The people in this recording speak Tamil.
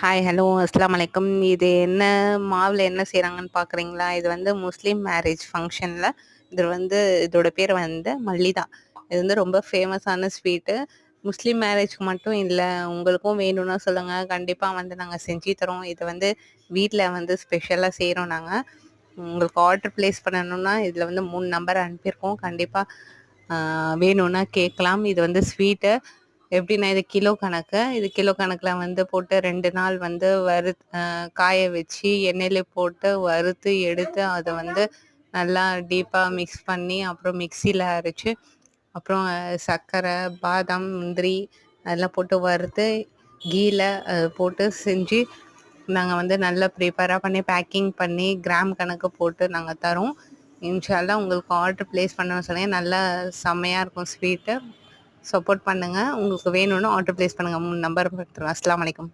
ஹாய் ஹலோ அஸ்லாம் வலைக்கம் இது என்ன மாவில் என்ன செய்கிறாங்கன்னு பார்க்குறீங்களா இது வந்து முஸ்லீம் மேரேஜ் ஃபங்க்ஷனில் இது வந்து இதோட பேர் வந்து மல்லிதா. இது வந்து ரொம்ப ஃபேமஸான ஸ்வீட்டு முஸ்லீம் மேரேஜ்க்கு மட்டும் இல்லை உங்களுக்கும் வேணும்னா சொல்லுங்கள் கண்டிப்பாக வந்து நாங்கள் செஞ்சு தரோம். இது வந்து வீட்டில் வந்து ஸ்பெஷலாக செய்கிறோம் நாங்கள் உங்களுக்கு ஆர்டர் ப்ளேஸ் பண்ணணும்னா இதில் வந்து மூணு நம்பர் அனுப்பியிருக்கோம். கண்டிப்பாக வேணும்னா கேட்கலாம். இது வந்து ஸ்வீட்டு எப்படின்னா இது கிலோ கணக்கு. இது கிலோ கணக்கில் வந்து போட்டு ரெண்டு நாள் வந்து வறு காய வச்சு எண்ணெயில் போட்டு வறுத்து எடுத்து அதை வந்து நல்லா டீப்பாக மிக்ஸ் பண்ணி அப்புறம் மிக்சியில் அரைச்சி அப்புறம் சர்க்கரை பாதாம் முந்திரி அதெல்லாம் போட்டு வறுத்து கீயில் போட்டு செஞ்சு நாங்கள் வந்து நல்லா ப்ரிப்பேராக பண்ணி பேக்கிங் பண்ணி கிராம் கணக்கு போட்டு நாங்கள் தரோம். இன்ஷால்லாம் உங்களுக்கு ஆர்டர் ப்ளேஸ் பண்ணணும்னு சொன்னீங்க. நல்லா செம்மையாக இருக்கும் ஸ்வீட்டு சப்போர்ட் பண்ணுங்கள் உங்களுக்கு வேணும்னா ஆர்டர் ப்ளேஸ் பண்ணுங்கள் மூணு நம்பர் அஸ்லாம் வலைக்கம்